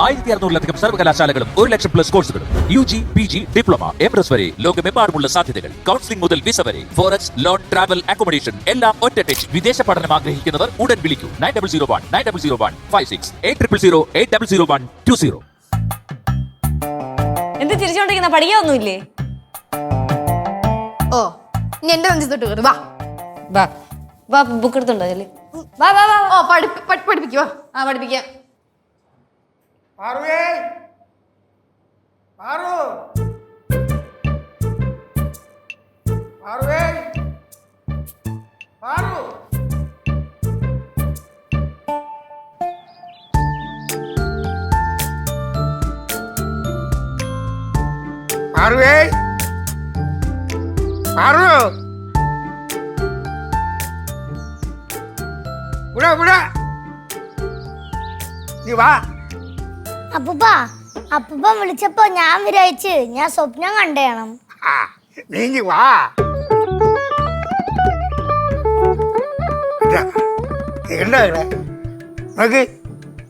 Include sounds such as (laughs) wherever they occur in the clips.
ആയിരത്തി അറുന്നൂറിലധികം സർവകലാശാലകളും ഒരു ലക്ഷം പ്ലസ് കോഴ്സുകളും U G P G diploma M S വരെ ലോകമെമ്പാടുമുള്ള സാധ്യതകൾ. കൗൺസിലിംഗ് മുതൽ വിസ വരെ. ഫോറക്സ് ലോൺ ട്രാവൽ അക്കോമഡേഷൻ എല്ലാം ഒറ്റ ടച്ച് വിദേശ പഠനം ആഗ്രഹിക്കുന്നവർ ഉടൻ വിളിക്കൂ. Nine double zero one nine double zero one five six eight triple zero eight double zero one two zero എന്ത് തിരിച്ചോണ്ടിരിക്കുന്ന പഠിക്കൊന്നുമില്ലേ ഓ ഇനി എന്റെ നെഞ്ചി തൊട്ട് കയറി വാ. വാ. വാ ബുക്ക് എടുത്തുണ്ടോ അതിൽ വാ വാ വാ ഓ പഠിപ്പി പഠി- പഠിപ്പിക്കുവോ ആ പഠിപ്പിക്കാം. പാറുവേ പാറു പാറുവേ പാറു പാറുവേ പാറു ഇവിടെ ഇവിടെ നീ വാ അപ്പൂപ്പ അപ്പൂപ്പൻ വിളിച്ചപ്പോ ഞാൻ വിചാരിച്ച് ഞാൻ സ്വപ്നം കണ്ടേണം. ആ, നീങ്ങി വാ. നോക്ക്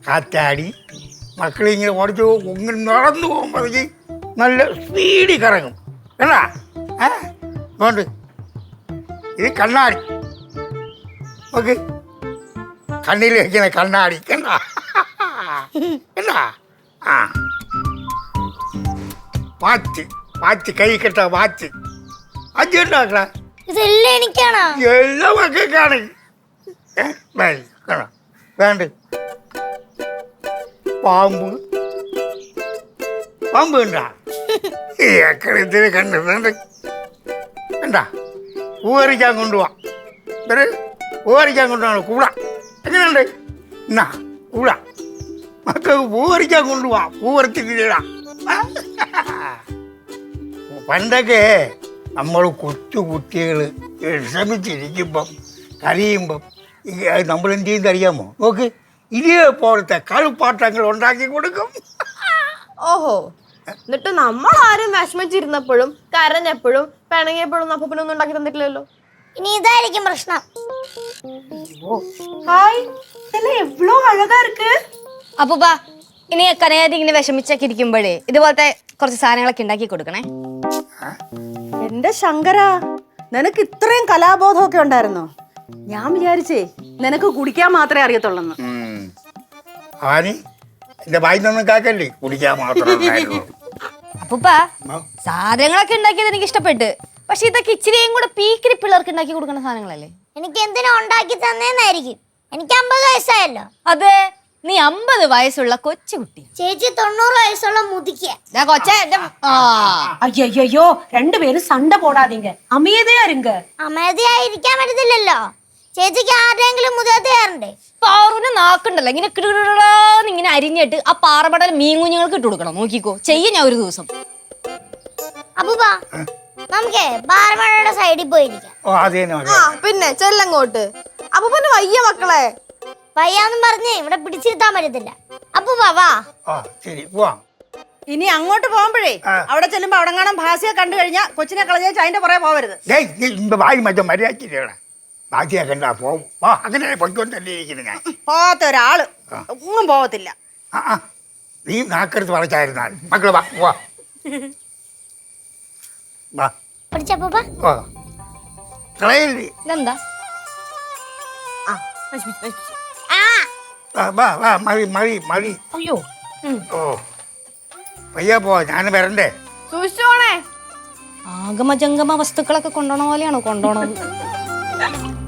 കാറ്റാടി. മക്കളിങ്ങനെ ഓടിച്ചു ഇങ്ങനെ നടന്നു പോകുമ്പോഴേക്ക് നല്ല സ്പീഡിൽ കറങ്ങും. കണ്ടാ? ഏ? നോണ്ട് ഇത് കണ്ണാടി. നോക്ക്. കണ്ണിൽ വയ്ക്കുന്ന കണ്ണാടി. കണ്ടാ? കണ്ടാ? ആ. വാച്ച് വാച്ച് കൈ കെട്ട വാച്ച്. അത് ഉണ്ടാക്കണ ഇതെല്ലാം എനിക്കാണോ? എല്ലാ മക്കൾക്കാണ്. വേണ്ട? പാമ്പ്. പാമ്പ് കണ്ടാ? ഈ അക്കരത്തിന് കണ്ടിട്ടുണ്ട്. കണ്ടാ? പൂവറിക്കാൻ കൊണ്ടുപോവാ ഇവർ പൂവറിക്കാൻ കൊണ്ടുപോകണം കൂട എങ്ങനെയുണ്ട്? എന്നാ കൂട മക്കൾക്ക് പൂവറിക്കാൻ കൊണ്ടുപോവാ പൂവറിച്ച് കീഴാ പണ്ടൊക്കെ നമ്മൾ കൊച്ചു കുട്ടികൾ വിഷമിച്ചിരിക്കുമ്പം കരയുമ്പം നമ്മൾ എന്ത് ചെയ്യുന്നത് അറിയാമോ നോക്ക് ഇതേപോലത്തെ കളിപ്പാട്ടങ്ങൾ ഉണ്ടാക്കി കൊടുക്കും ഓഹോ എന്നിട്ട് നമ്മൾ ആരും വിഷമിച്ചിരുന്നപ്പോഴും കരഞ്ഞപ്പോഴും പിണങ്ങിയപ്പോഴും അപ്പൂപ്പനൊന്നും ഉണ്ടാക്കി തന്നിട്ടില്ലല്ലോ ഇനി ഇതായിരിക്കും പ്രശ്നം ஹாய் இதெல்லாம் எவ்வளோ அழகா இருக்கு അപ്പൂപ്പ ഇനി കനയാതി ഇങ്ങനെ വിഷമിച്ചൊക്കെ ഇരിക്കുമ്പോഴേ ഇതുപോലത്തെ കുറച്ച് സാധനങ്ങളൊക്കെ ഉണ്ടാക്കി കൊടുക്കണേ. എന്റെ ശങ്കരാ നിനക്ക് ഇത്രയും കലാബോധമൊക്കെ ഉണ്ടായിരുന്നോ? ഞാൻ വിചാരിച്ചേ നിനക്ക് കുടിക്കാൻ മാത്രമേ അറിയത്തുള്ളൂ ആനി കാക്കല്ലേ കുടിക്കാൻ മാത്രമേ ഉണ്ടായിരുന്നുള്ളൂ. അപ്പൂപ്പ സാധനങ്ങളൊക്കെ ഉണ്ടാക്കിയത് എനിക്ക് ഇഷ്ടപ്പെട്ട്. പക്ഷെ ഇതൊക്കെ ഇച്ചിരിയും കൂടെ പീക്കിരി പിള്ളേർക്ക് ഉണ്ടാക്കി കൊടുക്കുന്ന സാധനങ്ങളല്ലേ? എനിക്ക് എന്തിനാ ഉണ്ടാക്കി തന്നേന്നായിരിക്കും. എനിക്ക് അമ്പത് വയസ്സായല്ലോ. അതെ. നീ അമ്പത് വയസ്സുള്ള കൊച്ചുകുട്ടി ചേച്ചി തൊണ്ണൂറ് വയസ്സുള്ള മുതിക്ക. കൊച്ചേ അയ്യോ രണ്ടുപേരും സണ്ട പോടാതിങ്ക. അമേതയാരുങ്ക. അമേതയായിരിക്കാൻ പറ്റത്തില്ലല്ലോ. ചേച്ചിക്ക് ആരെങ്കിലും മുതേറണ്ടേ പാറുവിന് നാക്കുണ്ടല്ലോ ഇങ്ങനെ ഇങ്ങനെ അരിഞ്ഞിട്ട് ആ പാറപടൽ മീൻ കുഞ്ഞുങ്ങൾക്ക് ഇട്ട് കൊടുക്കണം നോക്കിക്കോ ചെയ്യ ഞാൻ ഒരു ദിവസം അപ്പൂപ്പ നമുക്ക് പാറമഴയുടെ സൈഡിൽ പോയിരിക്കാം പിന്നെ ചെല്ലങ്ങോട്ട് അപ്പൂപ്പന്റെ വയ്യ മക്കളെ വയ്യാന്നും പറഞ്ഞ് ഇവിടെ പിടിച്ചിരുത്താൻ പറ്റത്തില്ല. അപ്പൊ വാ ആ ശരി പോവാം. ഇനി അങ്ങോട്ട് പോകുമ്പോഴേ ആ. അവിടെ ചെല്ലുമ്പോ അവിടെ കാണാൻ ഭാസിയെ കണ്ടു കഴിഞ്ഞാൽ കൊച്ചിനെ കളഞ്ഞേച്ച് അതിന്റെ പുറകെ പോവരുത്. ഏയ് നീ ഇമ്പ മറ്റം പോവും. വാ അങ്ങനെ പൊയ്ക്കൊണ്ടല്ലേ ഇരിക്കുന്നു ഞാൻ. പോവാത്ത ഒരാൾ ഒന്നും പോവത്തില്ല. ആ ആ. നീ നാക്കെടുത്ത് വളച്ചായിരുന്നാൽ. മക്കൾ വാ വാ. വാ വാ കളയല്ലേ? ഇതെന്താ? ആ നശിപ്പിച്ചു, നശിപ്പിച്ചു. ആ വാ വാ മതി മതി മതി അയ്യോ ഓ പയ്യ പോ ഞാൻ വരണ്ടേ? സൂക്ഷിച്ചോണേ ആഗമ ആഗമജംഗമ വസ്തുക്കളൊക്കെ കൊണ്ടുപോണ പോലെയാണോ കൊണ്ടുപോണത് (laughs)